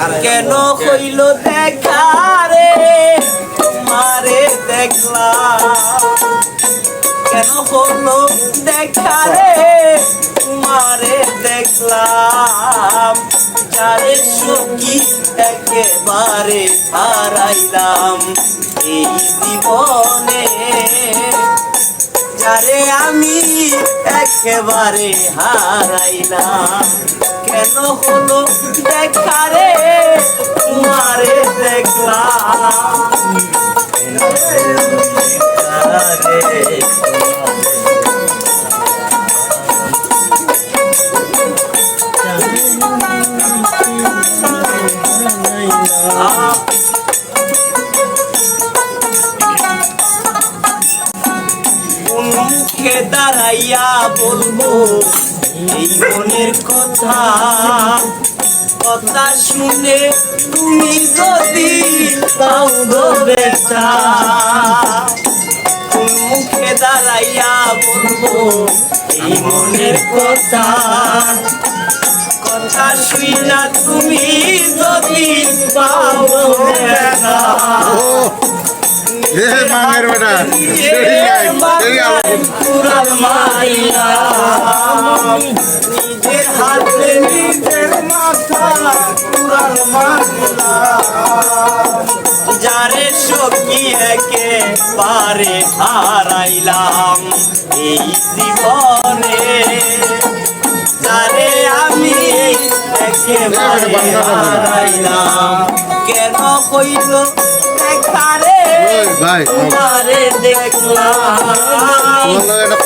কেন হইল দেখা রে? তোমারে দেখলাম। কেন হলো দেখা রে? তোমারে দেখলাম। যারে সখী একেবারে হারাইলাম এই জীবনে। যারে আমি একেবারে হারাইলাম। কেন হলো? দেখা রে তোমারে দেখলাম। কোন দাঁড়াইয়া বলব, এই মনের কথা। কথা শুনে তুমি যদি পাও বেটা মুখে দাঁড়াইয়া বলব, এই মনের কথা। কথা শুইনা তুমি যদি পাও বেটা। বেটা নিজের হাতে নিজের মাথা যারে সখী একে পারে হারাইলাম এই জীবনে যারে আমি একেবারে হারাইলাম। কেন হইল ওই ভাই দেখলাম।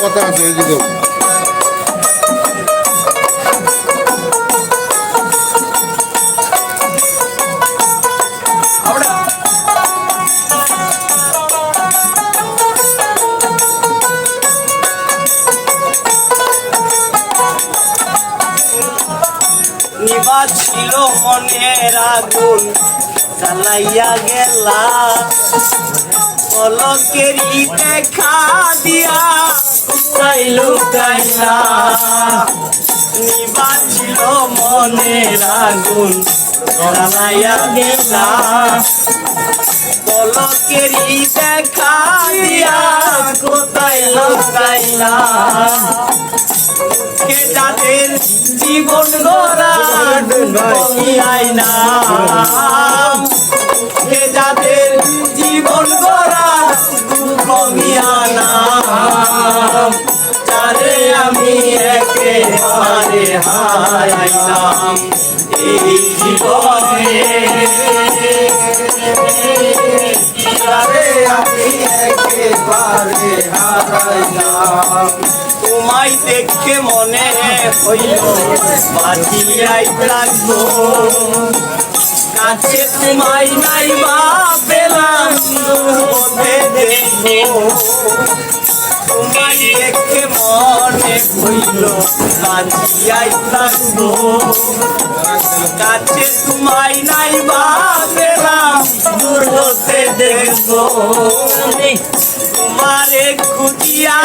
কথা আছে নিবা ছিল মনের আগুন, জ্বালাইয়া গেলা। পলকেরই দেখা দিয়া কোথায় লুকাইলা। নিবা ছিল মনের আগুন, জ্বালাইয়া গেলা। পলকেরই দেখা দিয়া কোথায় লুকাইলা? জীবন গড়া কমিয়াই না। কে যাদের জীবন গড়া কমিয়া না যারে আমি একেবারে হারাইলাম, এই জীবনে। যারে আমি একেবারে হারাইলাম। দেখে মনে হইল, বাঁচিয়াই লাগবো কাছে তোমায় নাই বা পেলাম পথে দেখো তোমায় দেখে মনে হইল, বাঁচিয়াই লাগবো কাছে তোমায় নাই বা পেলাম দূর হতে দেখব। তোমারে খুঁজিয়া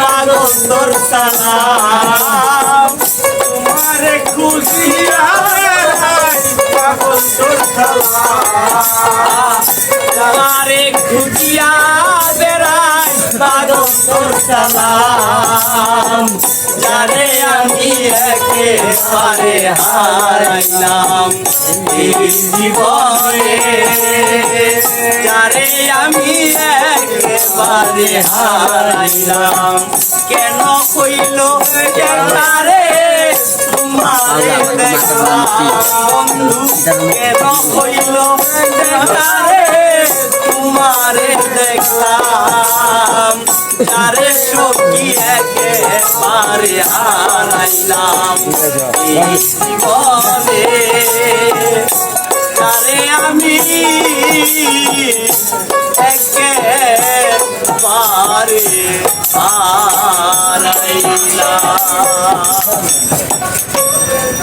তোর সালাম তোমারে খুঁজিয়া সালাম। জানে আমি একেবারে হারাইলাম, এই জীবনে। যারে আমি একেবারে হারাইলাম, কেন হইল কেনারে তোমারে দেখলাম, বন্ধু, কেন কেনারে যারে সখী একেবারে হারাইলাম। এই জীবনে তারে আমি একেবারে হারাইলাম।